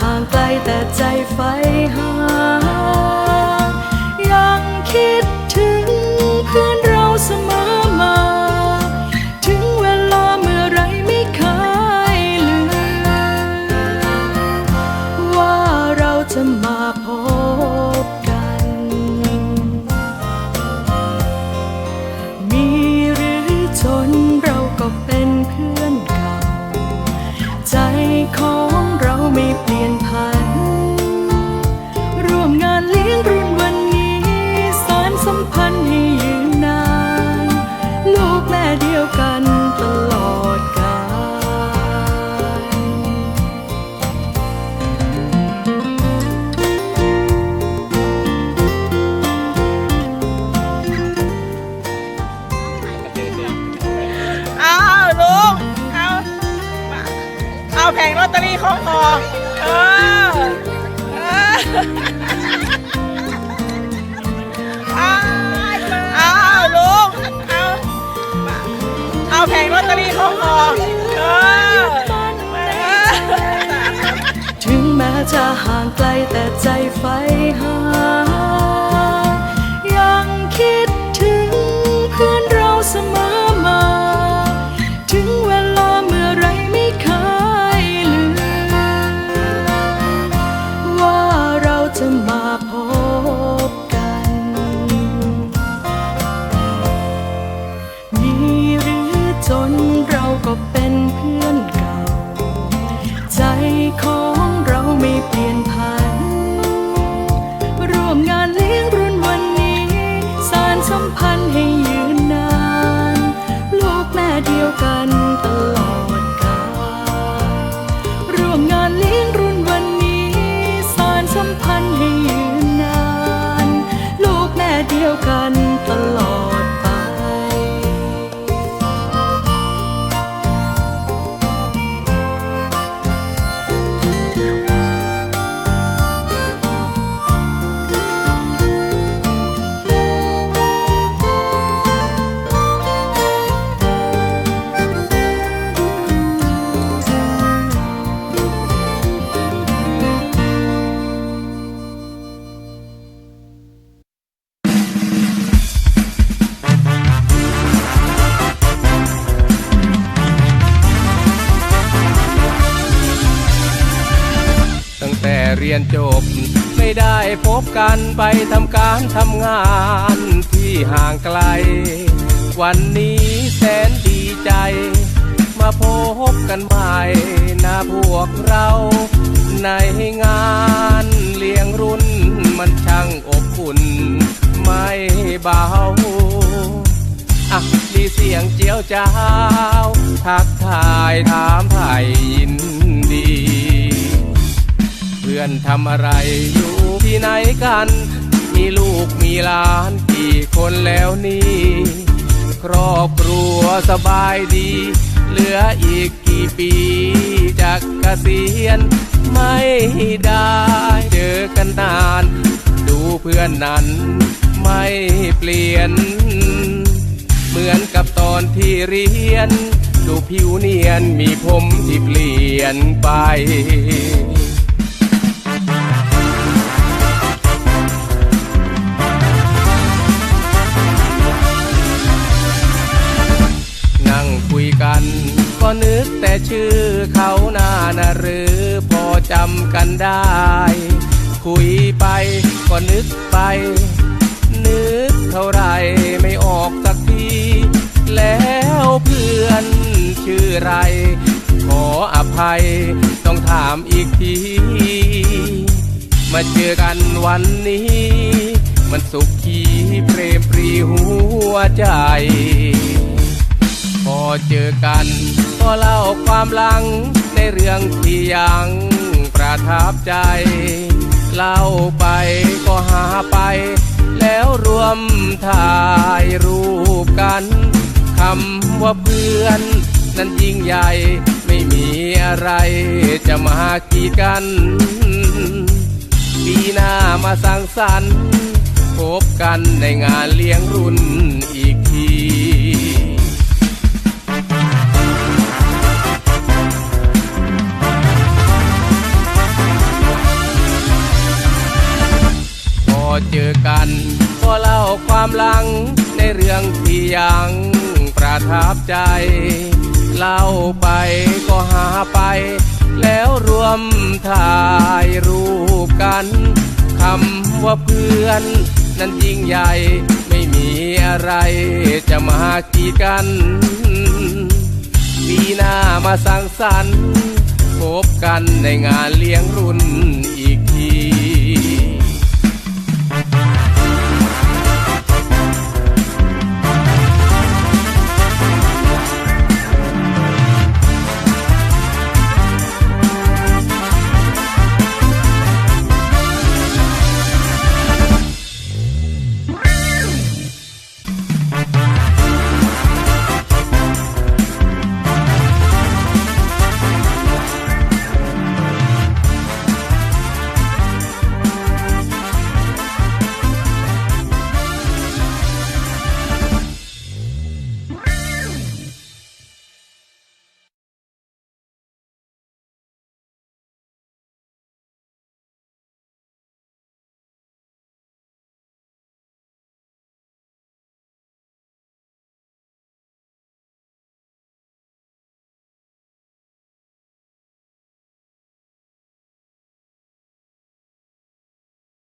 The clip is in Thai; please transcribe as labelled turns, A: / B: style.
A: ห่างไกลแต่ใจไฟหา เอาแผ
B: งลอตเตอรี่ของคอเออเออเอาเอาลุงเอาเอาแผงลอตเตอรี่ของคอเออ
A: ถึงแม้จะห่างไกลแต่ใจไฟหา จนเราก็เป็นเพื่อนเก่า ใจของเราไม่เปลี่ยนผัน ร่วมงานเลี้ยงรุ่นวันนี้ สารสัมพันธ์ให้ยืนนาน ลูกแม่เดียวกัน เรียน
C: จบ ไม่ได้พบกันไปทำการทำงานที่ห่างไกล วันนี้แสนดีใจ มาพบกันใหม่นะพวกเรา ในงานเลี้ยงรุ่นมันช่างอบอุ่น ไม่เบาอะมีเสียงเจียวจ้าว ทักทายถามไทยยิน พื่อนทำอะไรอยู่ที่ไหนกัน มีลูกมีหลานกี่คนแล้วนี่ ครอบครัวสบายดี เหลืออีกกี่ปีจากเกษียณไม่ได้เจอกันนาน ดูเพื่อนนั้นไม่เปลี่ยน เหมือนกับตอนที่เรียน ดูผิวเนียนมีผมที่เปลี่ยนไป นึกแต่ชื่อเขาหน้านะหรือพอจำกันได้ คุยไปก็นึกไป นึกเท่าไรไม่ออกสักที แล้วเพื่อนชื่อไร ขออภัยต้องถามอีกที มาเจอกันวันนี้ มันสุขีเพรมปรีหัวใจ เจอกัน ก็เล่าความหลังในเรื่องที่ยังประทับใจ เล่าไปก็หาไป แล้วรวมถ่ายรูปกันคำว่าเพื่อน นั้นยิ่งใหญ่ไม่มีอะไรจะมากีดกันปีหน้ามาสร้างสรรค์พบกันในงานเลี้ยงรุ่นอีก เจอกันก็เล่าความหลังในเรื่องที่ยังประทับใจ เล่าไปก็หาไป แล้วรวมถ่ายรูปกันคำว่าเพื่อน นั้นยิ่งใหญ่ไม่มีอะไรจะมากีดกันปีหน้ามาสังสรรค์พบกันในงานเลี้ยงรุ่นอี